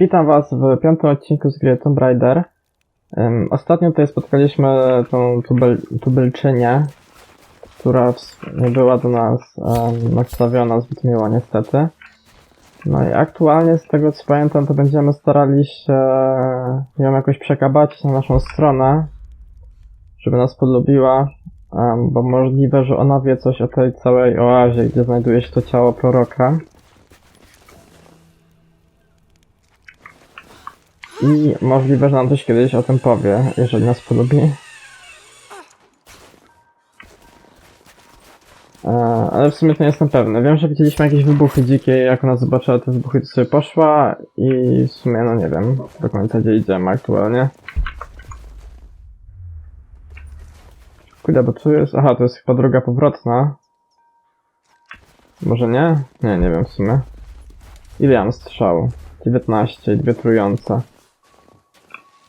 Witam Was w piątym odcinku z gry Tomb Raider. Ym, ostatnio tutaj spotkaliśmy tą tubel, tubylczynię, która w- nie była do nas um, nastawiona zbyt miło niestety. No i aktualnie z tego co pamiętam to będziemy starali się ją jakoś przekabacić na naszą stronę, żeby nas polubiła, em, bo możliwe, że ona wie coś o tej całej oazie, gdzie znajduje się to ciało proroka. I możliwe, że nam coś kiedyś o tym powie, jeżeli nas polubi. E, ale w sumie to nie jestem pewny. Wiem, że widzieliśmy jakieś wybuchy dzikie jak ona zobaczyła te wybuchy, to sobie poszła i w sumie, no nie wiem do końca gdzie idziemy aktualnie. Kurde, bo tu jest... Aha, to jest chyba droga powrotna. Może nie? Nie, nie wiem w sumie. Ile mam strzału? 19 i dwie trujące.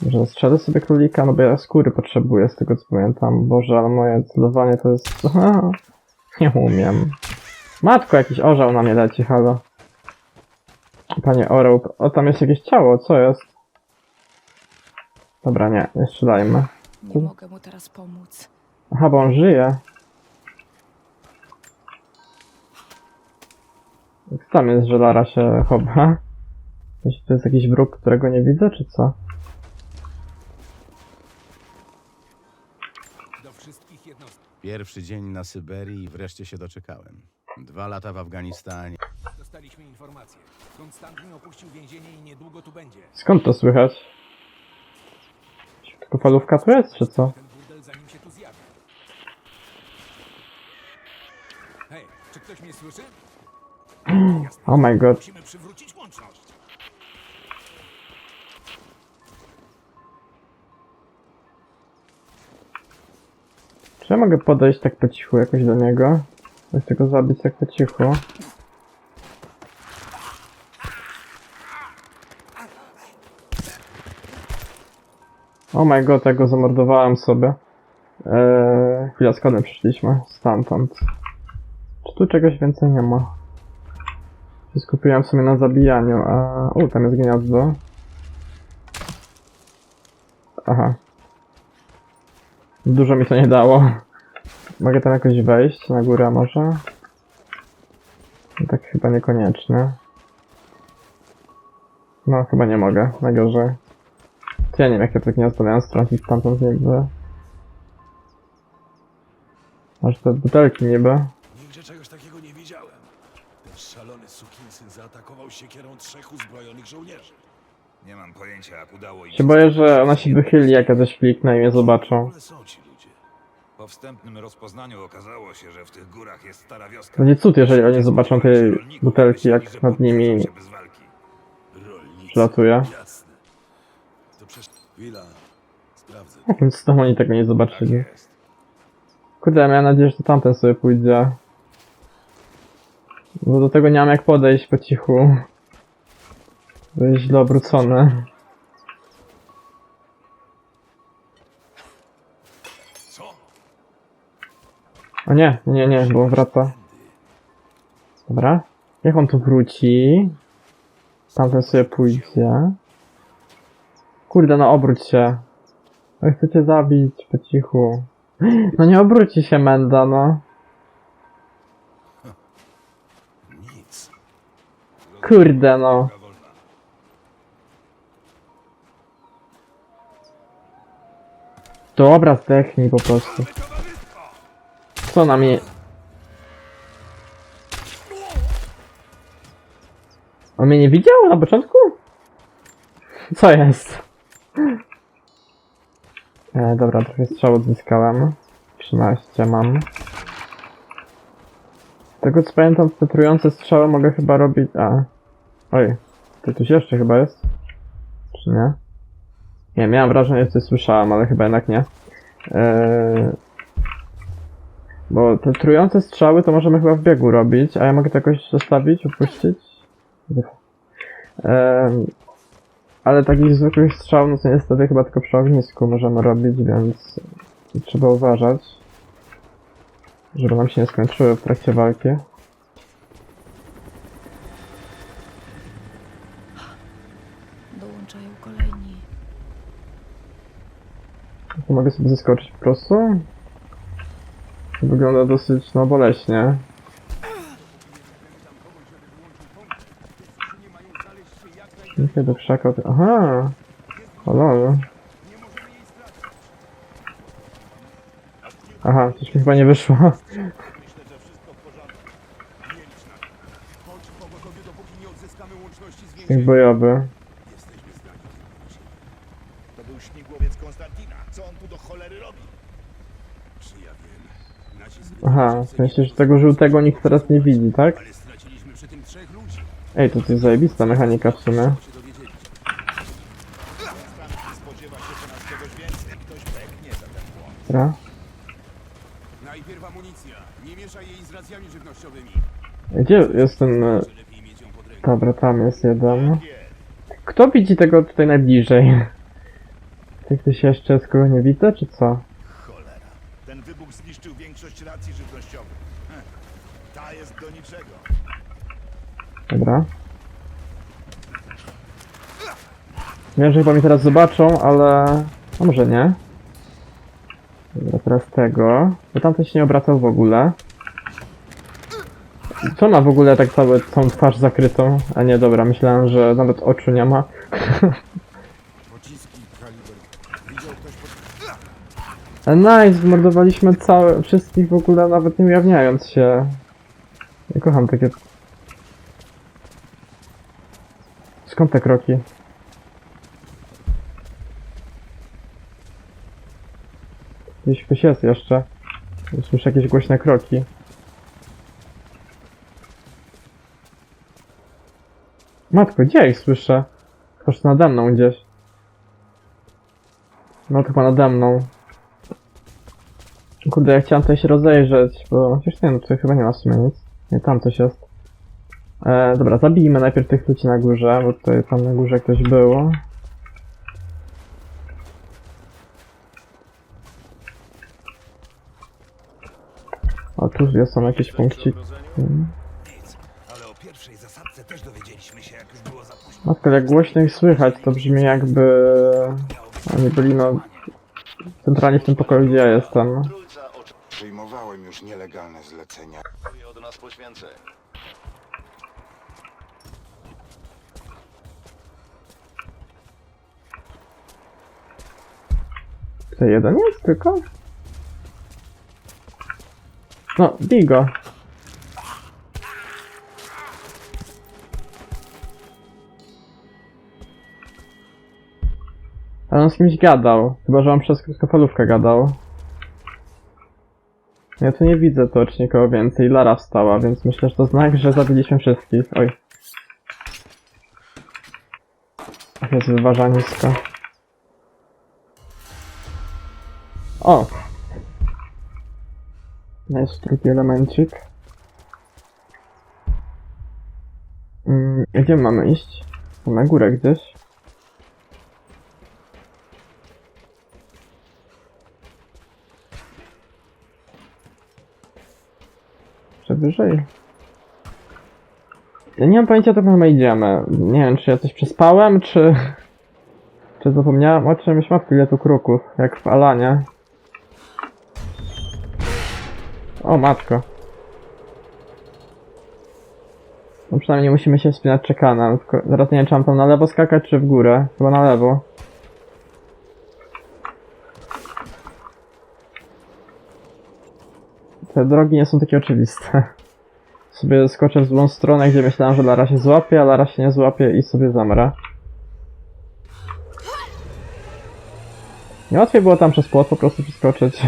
Może zastrzelę sobie królika? No bo ja skóry potrzebuję, z tego co pamiętam. Boże, ale moje celowanie to jest... Nie umiem. Matko, jakiś orzeł na mnie leci, halo. Panie orzeł, o tam jest jakieś ciało, co jest? Dobra, nie, nie strzelajmy. Nie mogę mu teraz pomóc. Aha, bo on żyje. Tam jest, że Lara się chowa? Jeśli to jest jakiś wróg, którego nie widzę, czy co? Pierwszy dzień na Syberii i wreszcie się doczekałem. Dwa lata w Afganistanie. Dostaliśmy informację. Konstantin opuścił więzienie i niedługo tu będzie. Skąd to słychać? Tylko falówka tu jest, czy co? Ten burdel zanim się tu zjawi. Hej, czy ktoś mnie słyszy? Oh my god. Musimy przywrócić łączność. Czy ja mogę podejść tak po cichu jakoś do niego? Chcę go zabić tak po cichu. Oh my god, ja zamordowałem sobie. Eee, chwila, skąd my przyszliśmy? Stamtąd. Czy tu czegoś więcej nie ma? Skupiłem sobie na zabijaniu, a... U, tam jest gniazdo. Aha. Dużo mi to nie dało. Mogę tam jakoś wejść na górę może? Tak chyba niekoniecznie. No chyba nie mogę, najgorzej. To ja nie wiem jak ja to gniazdo miałem stracić stamtąd niby. Aż te butelki niby. Nigdzie czegoś takiego nie widziałem. Ten szalony sukinsyn zaatakował siekierą trzech uzbrojonych żołnierzy. Nie mam pojęcia, jak udało im Się boję, że ona się wychyli jak ja coś kliknę i mnie zobaczą. ogóle są ci ludzie. Po wstępnym rozpoznaniu okazało się, że w tych górach jest stara wioska. Będzie cud, jeżeli oni zobaczą te butelki jak nad nimi Się bez walki. Rolnicy. przelatuje. Jasne. To przecież... Chwila. Sprawdzę. Jakim cudem oni tego nie Tak zobaczyli? jest. Kurde, ja miałem nadzieję, że to tamten sobie pójdzie. Bo do tego nie mam jak podejść po cichu. Bo jest źle obrócony. Co? O nie, nie, nie, bo on wraca. Dobra. Jak on tu wróci? Tamten sobie pójdzie. Kurde, no obróć się. Chcę cię zabić po cichu. No nie obróci się Menda, no. Kurde, no. Wolna. Dobra, zdechnij po prostu. Co na mnie... On mnie nie widział na początku? Co jest? E, dobra, trochę strzał odzyskałem. 13 mam. Z tego co pamiętam, te trujące strzały mogę chyba robić... A. Oj, to coś jeszcze chyba jest? Czy nie? Nie, miałem wrażenie, że coś słyszałem, ale chyba jednak nie. Eee... Bo te trujące strzały to możemy chyba w biegu robić, a ja mogę to jakoś zostawić, opuścić? Eee... Ale takich zwykłych strzał, no to niestety chyba tylko przy ognisku możemy robić, więc trzeba uważać, żeby nam się nie skończyły w trakcie walki. Mogę sobie zeskoczyć po prostu? Wygląda dosyć, no, boleśnie. Idę do krzaka. Aha! Halo. Aha, coś mi chyba nie wyszło. Myślę, że wszystko w porządku. Nie licz na to. Bądź w pogotowiu, dopóki nie odzyskamy łączności z Śnieg więzieniem. bojowy. Jesteśmy zdani tylko To był śmigłowiec Konstantina. Co on tu do cholery robi? Czy ja wiem? Nacisk Aha, w sensie, że tego żółtego nikt teraz nie widzi, tak? Ale straciliśmy przy tym trzech ludzi. Ej, to jest zajebista mechanika w sumie. się dowiedzieli. Konstantin spodziewa się, że nas czegoś więcej. Ktoś pęknie za ten błąd. Dobra. Najpierw amunicja. Nie mieszaj jej z racjami żywnościowymi. Gdzie jest ten... e, Że lepiej mieć ją pod ręką. Dobra, tam jest jeden. Kto widzi tego tutaj najbliżej? Czy ktoś jeszcze, z kogo nie widzę, czy co? Do niczego. Dobra. Wiem, że chyba mnie teraz zobaczą, ale... A może nie? Dobra, teraz tego. Bo tamten się nie obracał w ogóle. Co ma w ogóle tak całe, całą twarz zakrytą? A nie, dobra, myślałem, że nawet oczu nie ma. Nice, zmordowaliśmy całe, wszystkich w ogóle, nawet nie ujawniając się. Ja kocham takie... Skąd te kroki? Gdzieś ktoś jest jeszcze. Słyszę jakieś głośne kroki. Matko, gdzie ich słyszę? Że nade mną gdzieś. No chyba nade mną. Kurde, ja chciałem tutaj się rozejrzeć, bo chociaż nie, no tutaj chyba nie ma w sumie nic. Nie, tam coś jest. E, dobra, zabijmy najpierw tych ludzi na górze, bo tutaj tam na górze ktoś było. A tu są jakieś punkciki. Nic. Ale o pierwszej zasadce też dowiedzieliśmy się, jak już było za późno. Matka, jak głośno ich słychać, to brzmi jakby... Oni byli no... Centralnie w tym pokoju, gdzie ja jestem. Poświęceń. To jeden jest tylko? No, bij go. Ale on z kimś gadał. Chyba, że on przez krótkofalówkę gadał. Ja tu nie widzę tocznie nikogo więcej. Lara wstała, więc myślę, że to znak, że zabiliśmy wszystkich. Oj. Jest wyważa nisko. O! Jest drugi elemencik. Mm, gdzie mamy iść? Na górę gdzieś. Czy wyżej? Ja nie mam pojęcia, dokąd my idziemy. Nie wiem, czy ja coś przespałem, czy... Czy zapomniałem o czymś? Matko, ile tu kruków, jak w Alanie. O matko. No przynajmniej nie musimy się wspinać czekana. Tylko zaraz nie wiem, czy mam tam na lewo skakać, czy w górę. Chyba na lewo. Drogi nie są takie oczywiste. Sobie skoczę w złą stronę, gdzie myślałem, że Lara się złapie, a Lara się nie złapie i sobie zamrę. Nie łatwiej było tam przez płot po prostu przeskoczyć.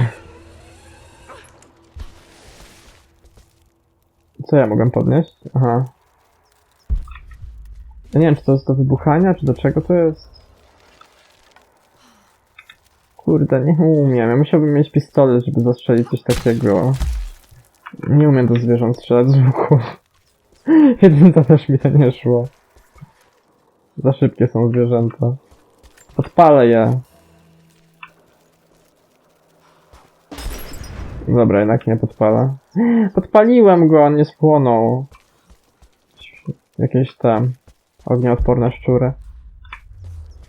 Co ja mogłem podnieść? Aha. Ja nie wiem, czy to jest do wybuchania, czy do czego to jest. Kurde, nie umiem. Ja musiałbym mieć pistolet, żeby zastrzelić coś takiego. Nie umiem do zwierząt strzelać z łuku. Jedynka też mi to nie szło. Za szybkie są zwierzęta. Odpalę je. Dobra, jednak nie podpalę. Podpaliłem go, on nie spłonął. Jakieś tam ognioodporne szczury.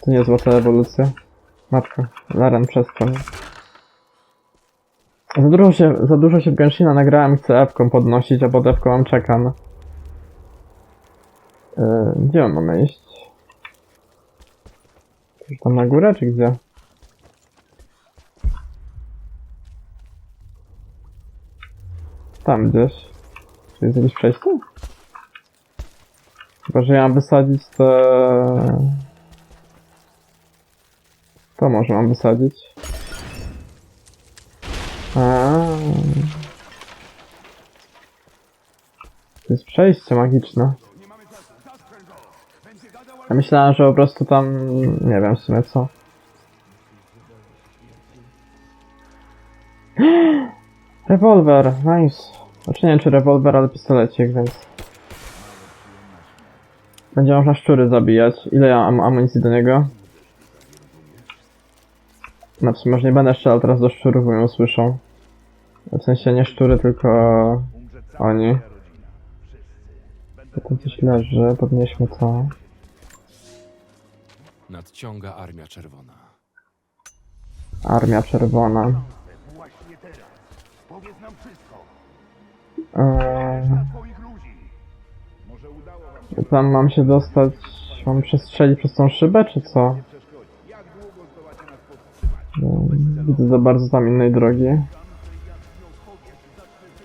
To niezła ta ewolucja. Matko, Laren przestań. Za dużo się, za dużo się w Genshina nagrałem chcę F-ką podnosić, a pod F-ką mam czekam. Yy, gdzie on mamy iść? Czy tam na górę, czy gdzie? Tam gdzieś. Czy jest jakieś przejście? Chyba, że ja mam wysadzić te... To może mam wysadzić. To jest przejście magiczne. Ja myślałem, że po prostu tam... Nie wiem w sumie co. Rewolwer, nice. Znaczy nie wiem czy rewolwer, ale pistolecik, więc... Będzie można szczury zabijać. Ile ja mam amunicji do niego? Znaczy, może nie będę strzelał teraz do szczurów, bo mnie usłyszą. W sensie nie szczury, tylko oni. Wszyscy. Tutaj coś leży, podnieśmy to. Nadciąga Armia Czerwona. Armia Czerwona. Właśnie teraz. Powiedz nam wszystko. Eee, Na twoich ludzi. Może udało wam się tam mam się dostać... Mam przestrzelić przez tą szybę, czy co? przeszkodzić. Jak długo zdołacie nas powstrzymać? Widzę za bardzo tam innej drogi.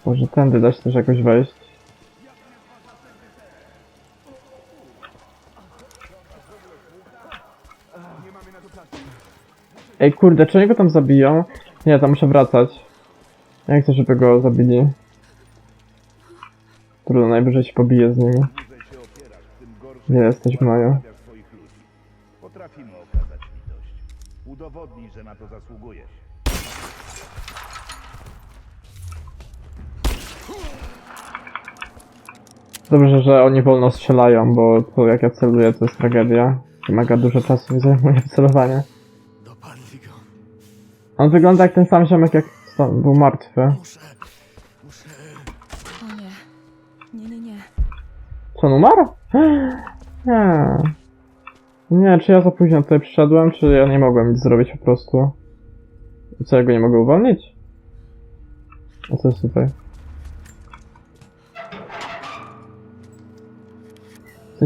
Może tędy da się też jakoś wejść. Ej kurde, czy oni go tam zabiją? Nie, tam muszę wracać. Ja nie chcę, żeby go zabili. Trudno, najwyżej się pobiję z nimi. Gdzie jesteś, ludzi. Potrafimy okazać litość. Udowodnij, że na to zasługujesz. Dobrze, że oni wolno strzelają, bo to jak ja celuję to jest tragedia. Wymaga dużo czasu mi zajmuje celowanie. On wygląda jak ten sam ziomek jak sta- był martwy. O nie. Nie, nie, nie. Co, on umarł? Nie. Nie, czy ja za późno tutaj przyszedłem, czy ja nie mogłem nic zrobić po prostu? I co, ja go nie mogę uwolnić? A co jest tutaj?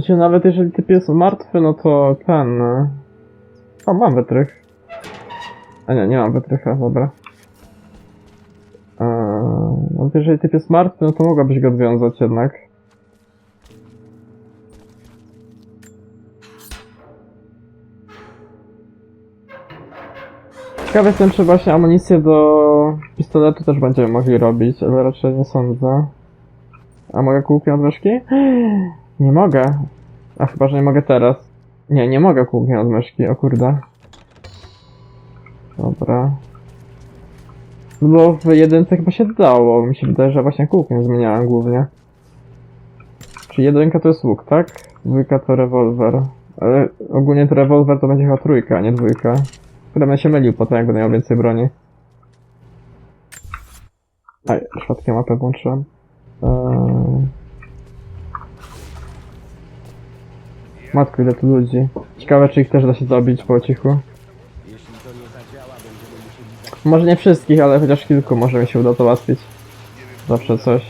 Sensie nawet jeżeli typ jest martwy, no to ten... e, O, mam wytrych. A nie, nie mam wytrycha, dobra. Eee, no jeżeli typ jest martwy, no to mogłabyś go odwiązać jednak. Ciekawe jestem, czy właśnie amunicję do pistoletu też będziemy mogli robić, ale raczej nie sądzę. A mogę kółki myszki? Nie mogę. A chyba, że nie mogę teraz. Nie, nie mogę kółki od myszki, o kurde. Dobra. No bo w jedynce chyba się dało, mi się wydaje, że właśnie kółkiem zmieniałem głównie. Czy jedynka to jest łuk, tak? Dwójka to rewolwer. Ale ogólnie to rewolwer to będzie chyba trójka, a nie dwójka. Będę się mylił potem, jak będę miał więcej broni. Aj, przypadkiem mapę włączyłem. Eee... Matko, ile tu ludzi. Ciekawe, czy ich też da się zabić po cichu. Może nie wszystkich, ale chociaż kilku może mi się uda to załatwić. Zawsze coś.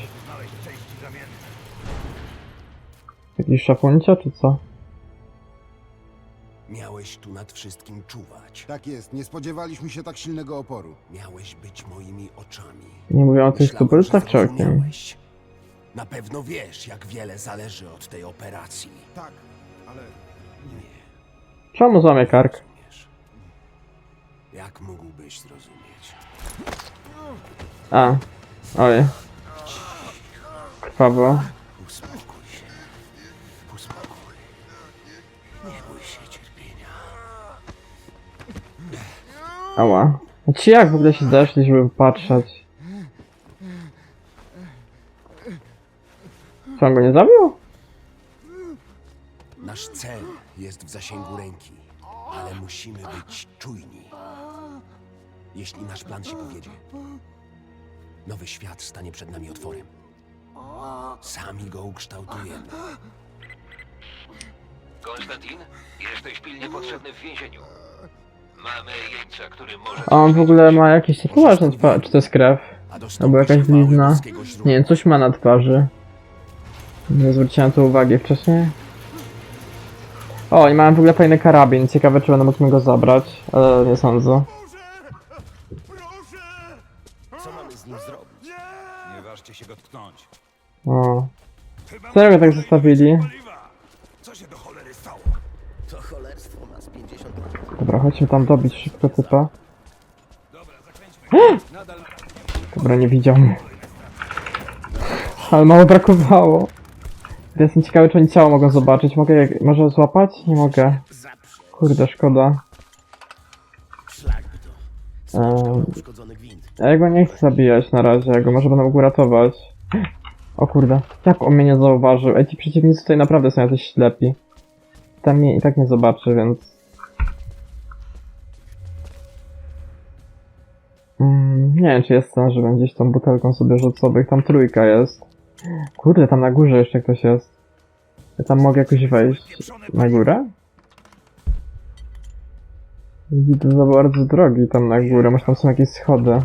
Jakiś szafuncia, czy co? Miałeś tu nad wszystkim czuwać. Tak jest, nie spodziewaliśmy się tak silnego oporu. Miałeś być moimi oczami. Nie mówię o tych Myślałem, tubylcach, czy zrozumiałeś. Na pewno wiesz, jak wiele zależy od tej operacji. Tak, ale Czemu złamie kark? Rozumiesz? Jak mógłbyś zrozumieć? A, oj. Krwawo. Uspokój się. Uspokój. Nie bój się cierpienia. Ała. A ci jak w ogóle się zeszli, żeby patrzeć? Co, on go nie zabił? Nasz cel jest w zasięgu ręki, ale musimy być czujni. Jeśli nasz plan się powiedzie, nowy świat stanie przed nami otworem. Sami go ukształtujemy. Konstantin, jesteś pilnie potrzebny w więzieniu. A on w ogóle ma jakieś tatuaż na twarzy. Czy to jest krew? A Albo jakaś blizna. źródła. Nie wiem, coś ma na twarzy. Nie zwróciłem na to uwagi wcześniej. O, i mam w ogóle fajny karabin. Ciekawe, czy będę mógł go zabrać, ale nie sądzę. Co mamy z nim zrobić? Nie ważcie się go tknąć. O. Serio go tak zostawili? Co się do cholery stało? To cholerstwo ma z 50 lat. Dobra, chodźmy tam dobić szybko typa. Dobra, zakręćmy. Nadal Dobra, nie widział mnie. Ale mało brakowało. Jestem ciekawy, czy oni ciało mogą zobaczyć. Mogę je może złapać? Nie mogę. Kurde, szkoda. Gwint. Ja go nie chcę zabijać na razie, ja go może będę mógł ratować. O kurde, jak on mnie nie zauważył? Ej, ci przeciwnicy tutaj naprawdę są jacyś ślepi. Tam mnie i tak nie zobaczy, więc... Mm, nie wiem, czy jest sens, że gdzieś tą butelką sobie rzucę, bo ich tam trójka jest. Kurde, tam na górze jeszcze ktoś jest. Ja tam mogę jakoś wejść. Na górę? Widzę za bardzo drogi tam na górę, może tam są jakieś schody.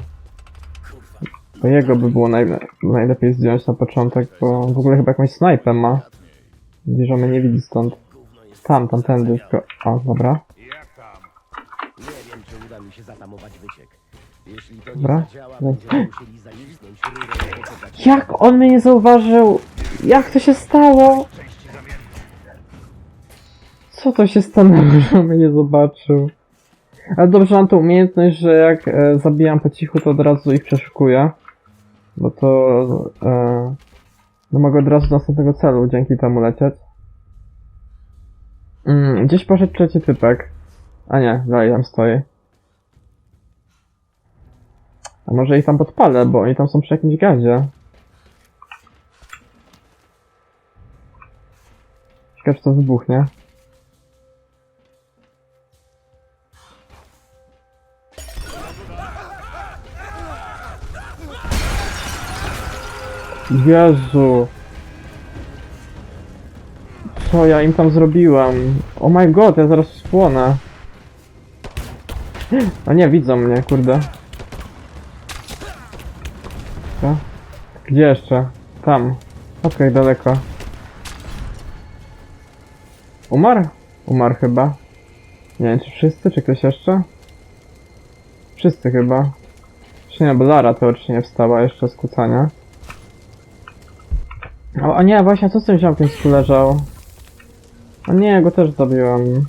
To jego by było naj, najlepiej zdjąć na początek, bo w ogóle chyba jakąś snajpę ma. Widzisz, że mnie nie widzi stąd. Tam, tamtędy, tylko... O, dobra. Nie wiem, czy uda mi się zatamować wyciek. Jeśli to nie Dobra. zadziała, No. będziemy musieli zacisnąć rurę i poczekać. Jak on mnie nie zauważył? Jak to się stało? Co to się stanęło, że on mnie nie zobaczył? Ale dobrze mam tą umiejętność, że jak e, zabijam po cichu, to od razu ich przeszukuję. Bo to... E, no mogę od razu do następnego celu dzięki temu lecieć. Mm, gdzieś poszedł trzeci typek. A nie, dalej tam stoi. A może ich tam podpalę, bo oni tam są przy jakimś gazie. Ciekawe, czy to wybuchnie. Jezu! Co ja im tam zrobiłem? Oh my god, ja zaraz spłonę. A nie, widzą mnie, kurde. Gdzie jeszcze? Tam. Okej, daleko. Umarł? Umarł chyba. Nie wiem, czy wszyscy, czy ktoś jeszcze? Wszyscy chyba. Czy nie, bo Lara teoretycznie nie wstała jeszcze z kucania. O, o nie, właśnie, co z tym ziomkiem tu leżał? O nie, go też zabiłem.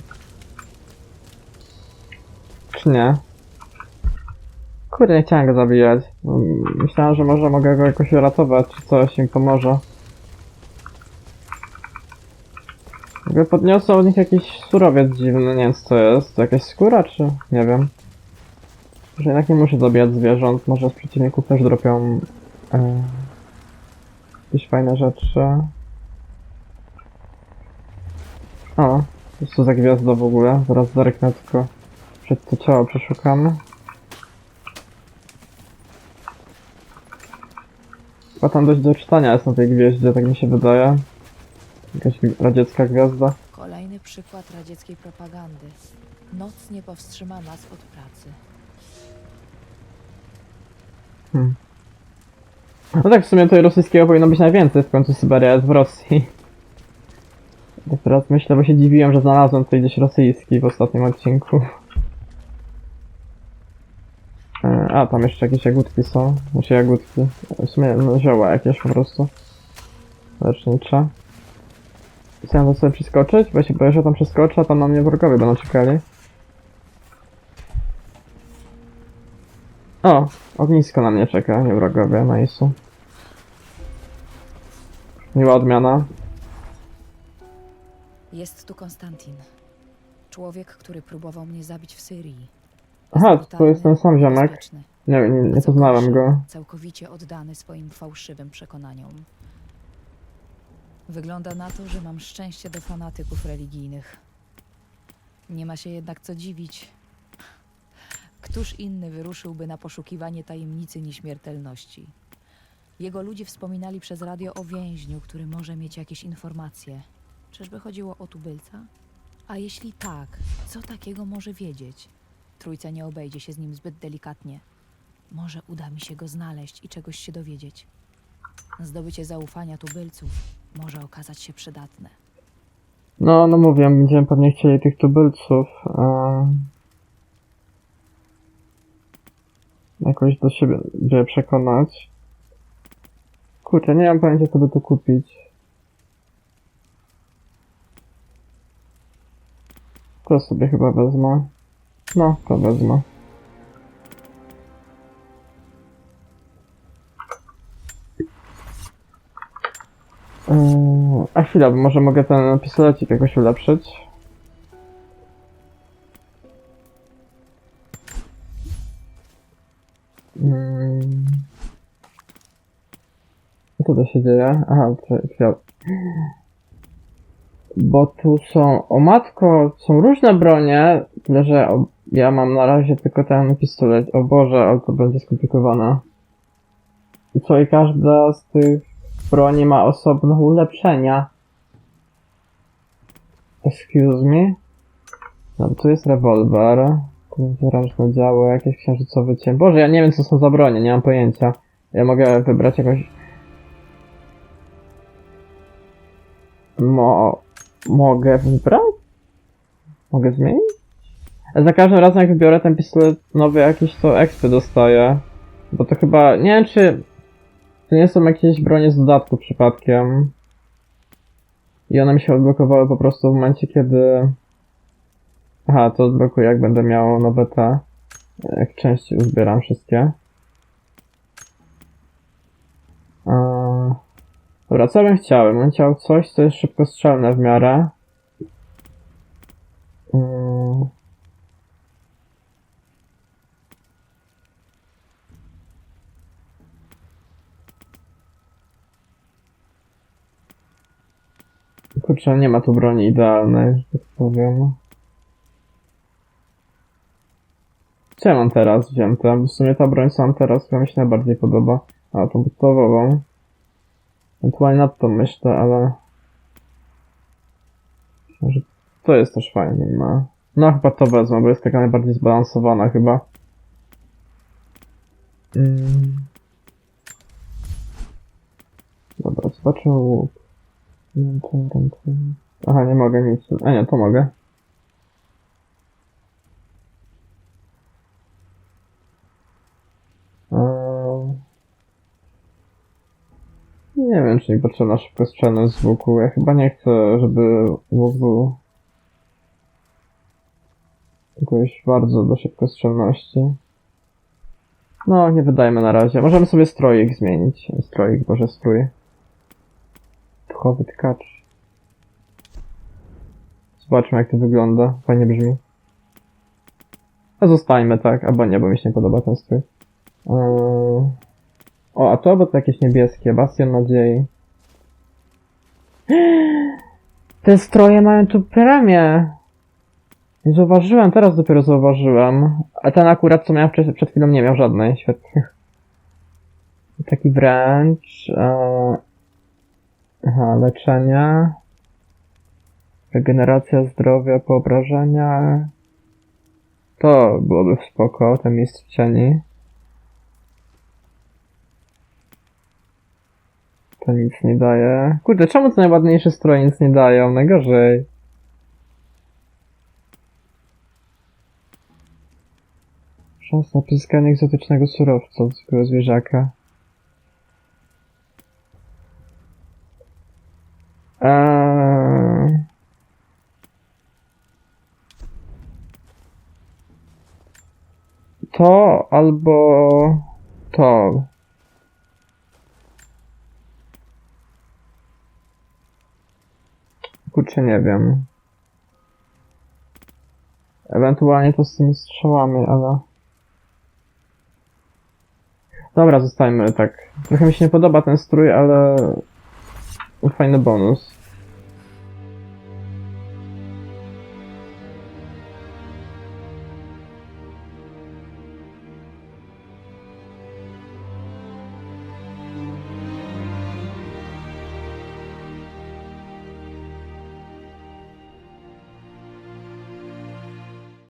Czy nie? Kurde, nie chciałem go zabijać. Mm, Myślałem, że może mogę go jakoś uratować, czy coś im pomoże. Jakby podniosą od nich jakiś surowiec dziwny, nie wiem co to jest. To jakaś skóra, czy... nie wiem. Że jednak nie muszę zabijać zwierząt, może z przeciwników też dropią... E, jakieś fajne rzeczy. O, co za gwiazda w ogóle? Zaraz zerknę tylko przed to ciało przeszukamy. Chyba tam dość do czytania jest na tej gwieździe, tak mi się wydaje. Jakaś radziecka gwiazda. Kolejny przykład radzieckiej propagandy. Noc nie powstrzyma nas od pracy. No tak, w sumie tutaj rosyjskiego powinno być najwięcej, w końcu Syberia jest w Rosji. To teraz myślę, bo się dziwiłem, że znalazłem tutaj gdzieś rosyjski w ostatnim odcinku. E, A, tam jeszcze jakieś jagódki są. Znaczy jagódki. W sumie no, zioła jakieś po prostu. Lecznicze. Chciałem to sobie przeskoczyć, bo się boję, że tam przeskoczę, a tam na mnie wrogowie będą czekali. O, ognisko na mnie czeka, nie wrogowie, nice. Miła odmiana. Jest tu Konstantin. Człowiek, który próbował mnie zabić w Syrii. Aha, to jest ten sam ziomek. Nie, nie, nie poznałem go. Całkowicie oddany swoim fałszywym przekonaniom. Wygląda na to, że mam szczęście do fanatyków religijnych. Nie ma się jednak co dziwić. Któż inny wyruszyłby na poszukiwanie tajemnicy nieśmiertelności? Jego ludzie wspominali przez radio o więźniu, który może mieć jakieś informacje. Czyżby chodziło o tubylca? A jeśli tak, co takiego może wiedzieć? Trójce nie obejdzie się z nim zbyt delikatnie. Może uda mi się go znaleźć i czegoś się dowiedzieć. Zdobycie zaufania tubylców może okazać się przydatne. No, no mówię, będziemy pewnie chcieli tych tubylców em, jakoś do siebie siebie przekonać. Kurczę, nie mam pojęcia, co by tu kupić. To sobie chyba wezmę. No, to wezmę. Yy, a chwila, może mogę ten pistolecik jakoś ulepszyć? Mm. Co to się dzieje? Aha, to chwila. Bo tu są, o matko, są różne bronie, tyle że o, ja mam na razie tylko ten pistolet. O Boże, ale to będzie skomplikowane. I co, i każda z tych broni ma osobne ulepszenia. Excuse me? No, tu jest rewolwer. Tu wyraźne działo, jakieś księżycowe cień. Boże, ja nie wiem co są za bronie, nie mam pojęcia. Ja mogę wybrać jakoś... Mo... Mogę wybrać? Mogę zmienić? Za każdym razem jak wybiorę ten pistolet nowy jakiś, to expy dostaję. Bo to chyba... Nie wiem czy... To nie są jakieś bronie z dodatku przypadkiem. I one mi się odblokowały po prostu w momencie, kiedy... Aha, to odblokuję, jak będę miał nowe te... Jak części uzbieram wszystkie. Eee... Dobra, co bym chciał? Bym chciał coś, co jest szybkostrzelne w miarę. Eee... Kurczę, nie ma tu broni idealnej, że tak powiem. Co ja mam teraz wzięte? Bo w sumie ta broń, co mam teraz, która mi się najbardziej podoba. A, tą podstawową. Ewentualnie nad tą myślę, ale... Może to jest też fajne, no. No chyba to wezmę, bo jest taka najbardziej zbalansowana chyba. Mm. Dobra, zobaczę łuk. To. Aha, nie mogę nic. A nie, to mogę. Nie wiem, czy mi potrzebna szybkostrzelność z łuku. Ja chyba nie chcę, żeby łuk był jakoś bardzo do szybkostrzelności. No, nie wydajmy na razie. Możemy sobie stroik zmienić. Stroik, boże strój. Puchowy tkacz. Zobaczmy jak to wygląda. Fajnie brzmi. A zostańmy tak, albo nie, bo mi się nie podoba ten strój. Eee... O, a to bo to jakieś niebieskie. Bastion nadziei. Te stroje mają tu premię. Nie zauważyłem, teraz dopiero zauważyłem. A ten akurat co miałem przed, przed chwilą nie miał żadnej. Świetnie. Taki wręcz. Eee... Aha, leczenie. Regeneracja zdrowia po obrażeniach. To byłoby spoko, ten mistrz cieni. To nic nie daje. Kurde, czemu te najładniejsze stroje nic nie dają? Najgorzej. Szansa na pozyskanie egzotycznego surowca zwykłego zwierzaka. Eee... To albo to. Kurczę, nie wiem. Ewentualnie to z tymi strzałami, ale... Dobra, zostańmy tak. Trochę mi się nie podoba ten strój, ale... Fajny bonus.